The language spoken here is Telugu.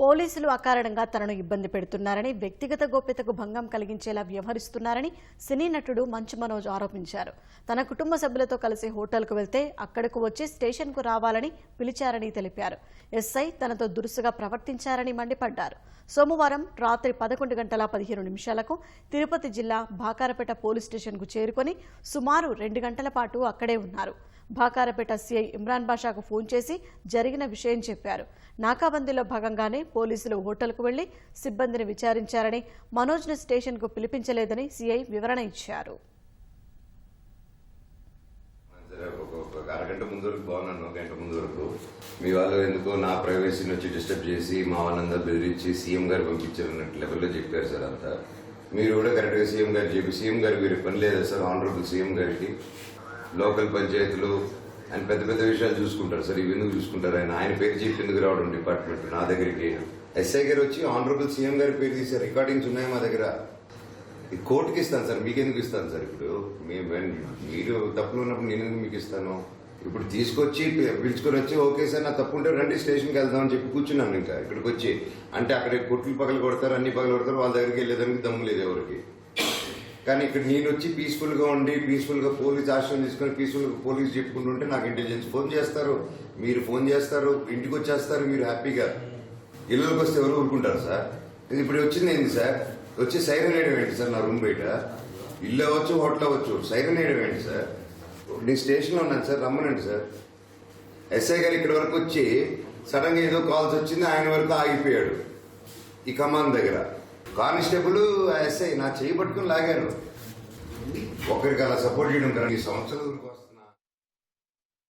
పోలీసులు అకారణంగా తనను ఇబ్బంది పెడుతున్నారని వ్యక్తిగత గోప్యతకు భంగం కలిగించేలా వ్యవహరిస్తున్నారని సినీ నటుడు మంచు మనోజ్ ఆరోపించారు. తన కుటుంబ సభ్యులతో కలిసి హోటల్కు వెళ్తే అక్కడకు వచ్చి స్టేషన్కు రావాలని పిలిచారని తెలిపారు. ఎస్ఐ తనతో దురుసుగా ప్రవర్తించారని మండిపడ్డారు. సోమవారం రాత్రి పదకొండు గంటల పదిహేను నిమిషాలకు తిరుపతి జిల్లా భాకారపేట పోలీస్ స్టేషన్కు చేరుకొని సుమారు రెండు గంటల పాటు అక్కడే ఉన్నారు. భాకారపేట సీఐ ఇమ్రాన్ బాషాకు ఫోన్ చేసి జరిగిన విషయం చెప్పారు. నాకాబందీలో భాగంగానే పోలీసులు హోటల్కు వెళ్ళి సిబ్బందిని విచారించారని మనోజ్ను స్టేషన్కు పిలిపించలేదని సీఐ వివరణ ఇచ్చారు. అరగంట ముందు వరకు బాగున్నాను ఒక గంట ముందు వరకు. మీ వాళ్ళు ఎందుకో నా ప్రైవసీని వచ్చి డిస్టర్బ్ చేసి మా వాళ్ళందరూ బెదిరించి సీఎం గారు పంపించారు అన్నట్టు లెవెల్లో చెప్పారు సార్ అంతా. మీరు కూడా కరెక్ట్గా సీఎం గారు చెప్పి సీఎం గారు మీరు పని లేదా సార్? ఆనరబుల్ సీఎం గారికి. లోకల్ పంచాయతీలు ఆయన పెద్ద పెద్ద విషయాలు చూసుకుంటారు. సార్ ఇవి ఎందుకు చూసుకుంటారు? ఆయన ఆయన పేరు చెప్పి ఎందుకు రావడం డిపార్ట్మెంట్ నా దగ్గరికి? ఎస్ఐ గారు వచ్చి ఆనరబుల్ సీఎం గారి పేరు తీసే రికార్డింగ్స్ ఉన్నాయి మా దగ్గర? ఇది కోర్టుకి ఇస్తాను సార్ మీకెందుకు ఇస్తాను సార్ ఇప్పుడు? మీరు తప్పులు ఉన్నప్పుడు నేను ఎందుకు మీకు ఇస్తాను? ఇప్పుడు తీసుకొచ్చి పిలుచుకొని వచ్చి ఓకే సార్ నా తప్పు ఉంటే రండి స్టేషన్కి వెళ్దాం అని చెప్పి కూర్చున్నాను ఇంకా ఇక్కడికి వచ్చి. అంటే అక్కడ కొట్లు పగలు కొడతారు అన్ని పగలు కొడతారు వాళ్ళ దగ్గరికి వెళ్ళేదానికి దమ్ము లేదు ఎవరికి. కానీ ఇక్కడ నేను వచ్చి పీస్ఫుల్గా ఉండి పీస్ఫుల్గా పోలీస్ ఆశ్రయం తీసుకొని పీస్ఫుల్గా పోలీస్ చెప్పుకుంటుంటే నాకు ఇంటెలిజెన్స్ ఫోన్ చేస్తారు. మీరు ఫోన్ చేస్తారు ఇంటికి వచ్చేస్తారు మీరు హ్యాపీగా ఇళ్ళకి వస్తే ఎవరు ఊరుకుంటారు సార్? ఇది ఇప్పుడు వచ్చింది ఏంటి సార్? వచ్చి సైరన్ వేయడం ఏంటి సార్ నా రూమ్ బయట? ఇల్లు అవ్వచ్చు హోటల్ అవ్వచ్చు సైరన్ వేయడం ఏంటి సార్? నేను స్టేషన్లో ఉన్నాను సార్ రమ్మనండి సార్. ఎస్ఐ గారు ఇక్కడి వరకు వచ్చి సడన్గా ఏదో కాల్స్ వచ్చింది ఆయన వరకు ఆగిపోయాడు. ఈ కమాన్ దగ్గర. కానిస్టేబుల్ ఎస్ఐ నా చేయి పట్టుకుని లాగారు. ఒకరికి అలా సపోర్ట్ చేయడం కదా ఈ సంవత్సరాల కోసం